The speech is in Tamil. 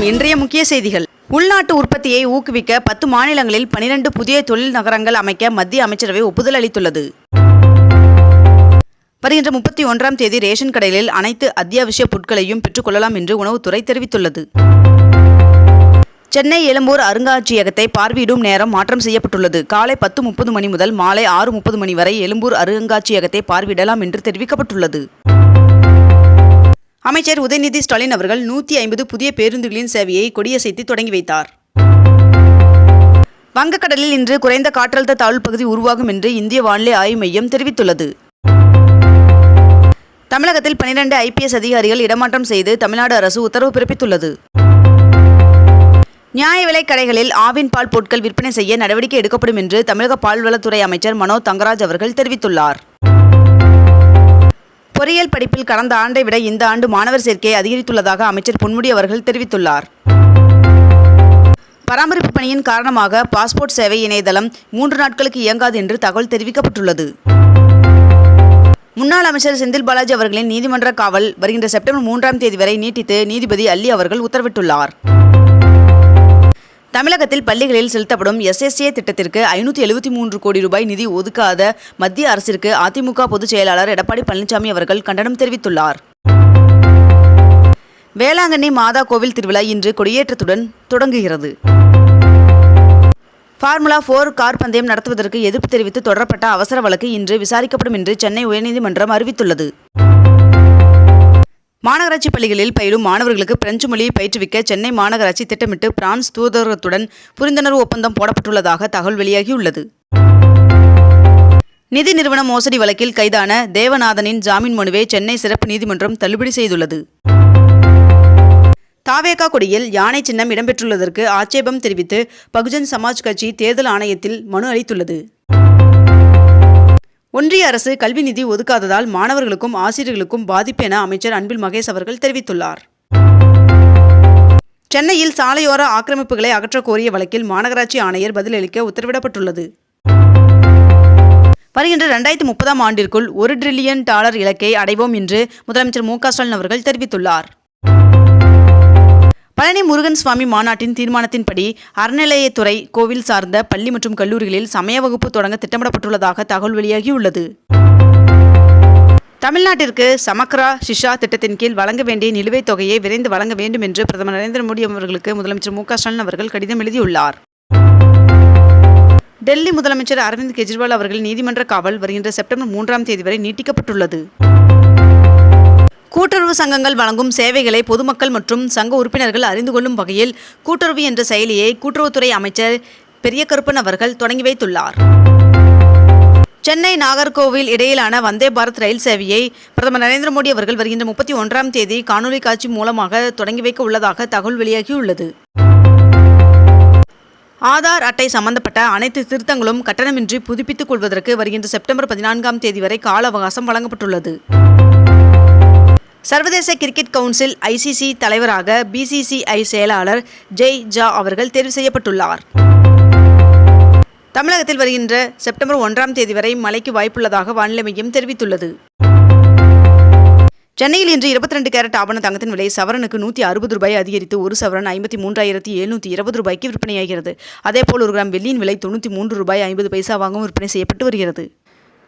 வணக்கம் இன்றைய முக்கிய செய்திகள். உள்நாட்டு உற்பத்தியை ஊக்குவிக்க பத்து மாநிலங்களில் பனிரெண்டு புதிய தொழில் நகரங்கள் அமைக்க மத்திய அமைச்சரவை ஒப்புதல் அளித்துள்ளது. வருகின்ற முப்பத்தி ஒன்றாம் தேதி ரேஷன் கடைகளில் அனைத்து அத்தியாவசிய பொருட்களையும் பெற்றுக்கொள்ளலாம் என்று உணவுத்துறை தெரிவித்துள்ளது. சென்னை எழும்பூர் அருங்காட்சியகத்தை பார்வையிடும் நேரம் மாற்றம் செய்யப்பட்டுள்ளது. காலை பத்து முப்பது மணி முதல் மாலை ஆறு முப்பது மணி வரை எழும்பூர் அருங்காட்சியகத்தை பார்வையிடலாம் என்று தெரிவிக்கப்பட்டுள்ளது. அமைச்சர் உதயநிதி ஸ்டாலின் அவர்கள் நூற்றி ஐம்பது புதிய பேருந்துகளின் சேவையை கொடியசைத்து தொடங்கி வைத்தார். வங்கக்கடலில் இன்று குறைந்த காற்றழுத்த தாழ்வு பகுதி உருவாகும் என்று இந்திய வானிலை ஆய்வு மையம் தெரிவித்துள்ளது. தமிழகத்தில் பனிரெண்டு ஐபிஎஸ் அதிகாரிகள் இடமாற்றம் செய்து தமிழ்நாடு அரசு உத்தரவு பிறப்பித்துள்ளது. நியாய விலைக் கடைகளில் ஆவின் பால் பொருட்கள் விற்பனை செய்ய நடவடிக்கை எடுக்கப்படும் என்று தமிழக பால்வளத்துறை அமைச்சர் மனோ தங்கராஜ் அவர்கள் தெரிவித்துள்ளார். பொறியியல் படிப்பில் கடந்த ஆண்டை விட இந்த ஆண்டு மாணவர் சேர்க்கை அதிகரித்துள்ளதாக அமைச்சர் பொன்முடி அவர்கள் தெரிவித்துள்ளார். பராமரிப்பு பணியின் காரணமாக பாஸ்போர்ட் சேவை இணையதளம் மூன்று நாட்களுக்கு இயங்காது என்று தகவல் தெரிவிக்கப்பட்டுள்ளது. முன்னாள் அமைச்சர் செந்தில் பாலாஜி அவர்களின் நீதிமன்ற காவல் வருகின்ற செப்டம்பர் மூன்றாம் தேதி வரை நீட்டித்து நீதிபதி அல்லி அவர்கள் உத்தரவிட்டுள்ளார். தமிழகத்தில் பள்ளிகளில் செலுத்தப்படும் எஸ்எஸ்ஏ திட்டத்திற்கு ஐநூற்றி எழுபத்தி மூன்று கோடி ரூபாய் நிதி ஒதுக்காத மத்திய அரசிற்கு அதிமுக பொதுச் செயலாளர் எடப்பாடி பழனிசாமி அவர்கள் கண்டனம் தெரிவித்துள்ளார். வேளாங்கண்ணி மாதா கோவில் திருவிழா இன்று கொடியேற்றத்துடன் தொடங்குகிறது. ஃபார்முலா ஃபோர் கார் பந்தயம் நடத்துவதற்கு எதிர்ப்பு தெரிவித்து தொடரப்பட்ட அவசர வழக்கு இன்று விசாரிக்கப்படும் என்று சென்னை உயர்நீதிமன்றம் அறிவித்துள்ளது. மாநகராட்சி பள்ளிகளில் பயிலும் மாணவர்களுக்கு பிரெஞ்சு மொழியை பயிற்றுவிக்க சென்னை மாநகராட்சி திட்டமிட்டு பிரான்ஸ் தூதரகத்துடன் புரிந்துணர்வு ஒப்பந்தம் போடப்பட்டுள்ளதாக தகவல் வெளியாகியுள்ளது. நிதி நிறுவன மோசடி வழக்கில் கைதான தேவநாதனின் ஜாமீன் மனுவை சென்னை சிறப்பு நீதிமன்றம் தள்ளுபடி செய்துள்ளது. தாவேகா கொடியில் யானை சின்னம் இடம்பெற்றுள்ளதற்கு ஆட்சேபம் தெரிவித்து பகுஜன் சமாஜ் கட்சி தேர்தல் ஆணையத்தில் மனு அளித்துள்ளது. ஒன்றிய அரசு கல்வி நிதி ஒதுக்காததால் மாணவர்களுக்கும் ஆசிரியர்களுக்கும் பாதிப்பு என அமைச்சர் அன்பில் மகேஷ் அவர்கள் தெரிவித்துள்ளார். சென்னையில் சாலையோர ஆக்கிரமிப்புகளை அகற்றக் கோரிய வழக்கில் மாநகராட்சி ஆணையர் பதிலளிக்க உத்தரவிடப்பட்டுள்ளது. வருகின்ற ரெண்டாயிரத்தி முப்பதாம் ஆண்டிற்குள் ஒரு டிரில்லியன் டாலர் இலக்கை அடைவோம் என்று முதலமைச்சர் மு க ஸ்டாலின் அவர்கள் தெரிவித்துள்ளார். பழனி முருகன் சுவாமி மாநாட்டின் தீர்மானத்தின்படி அறநிலையத்துறை கோவில் சார்ந்த பள்ளி மற்றும் கல்லூரிகளில் சமய வகுப்பு தொடங்க திட்டமிடப்பட்டுள்ளதாக தகவல் வெளியாகியுள்ளது. தமிழ்நாட்டிற்கு சமக்ரா ஷிஷா திட்டத்தின் கீழ் வழங்க வேண்டிய நிலுவைத் தொகையை விரைந்து வழங்க வேண்டும் என்று பிரதமர் நரேந்திர மோடி அவர்களுக்கு முதலமைச்சர் மு ஸ்டாலின் அவர்கள் கடிதம் எழுதியுள்ளார். டெல்லி முதலமைச்சர் அரவிந்த் கெஜ்ரிவால் அவர்கள் நீதிமன்ற காவல் வருகின்ற செப்டம்பர் மூன்றாம் தேதி வரை நீட்டிக்கப்பட்டுள்ளது. கூட்டுறவு சங்கங்கள் வழங்கும் சேவைகளை பொதுமக்கள் மற்றும் சங்க உறுப்பினர்கள் அறிந்து கொள்ளும் வகையில் கூட்டுறவு என்ற செயலியை கூட்டுறவுத்துறை அமைச்சர் பெரிய கருப்பன் அவர்கள் தொடங்கி வைத்துள்ளார். சென்னை நாகர்கோவில் இடையிலான வந்தே பாரத் ரயில் சேவையை பிரதமர் நரேந்திர மோடி அவர்கள் வருகின்ற முப்பத்தி ஒன்றாம் தேதி காணொலி காட்சி மூலமாக தொடங்கி வைக்க உள்ளதாக தகவல் வெளியாகியுள்ளது. ஆதார் அட்டை சம்பந்தப்பட்ட அனைத்து திருத்தங்களும் கட்டணமின்றி புதுப்பித்துக் கொள்வதற்கு வருகின்ற செப்டம்பர் பதினான்காம் தேதி வரை கால அவகாசம் வழங்கப்பட்டுள்ளது. சர்வதேச கிரிக்கெட் கவுன்சில் ஐசிசி தலைவராக பிசிசிஐ செயலாளர் ஜெய் ஜா அவர்கள் தேர்வு செய்யப்பட்டுள்ளார். தமிழகத்தில் வருகின்ற செப்டம்பர் ஒன்றாம் தேதி வரை மழைக்கு வாய்ப்புள்ளதாக வானிலை மையம் தெரிவித்துள்ளது. சென்னையில் இன்று இருபத்தி ரெண்டு கேரட் ஆபண தங்கத்தின் விலை சவரனுக்கு நூற்றி அறுபது ரூபாய் அதிகரித்து ஒரு சவரன் ஐம்பத்தி மூன்றாயிரத்தி எழுநூற்றி இருபது ரூபாய்க்கு விற்பனையாகிறது. அதேபோல் ஒரு கிராம் வெள்ளியின் விலை தொண்ணூற்றி மூன்று ரூபாய் ஐம்பது பைசாவாகவும் விற்பனை செய்யப்பட்டு வருகிறது.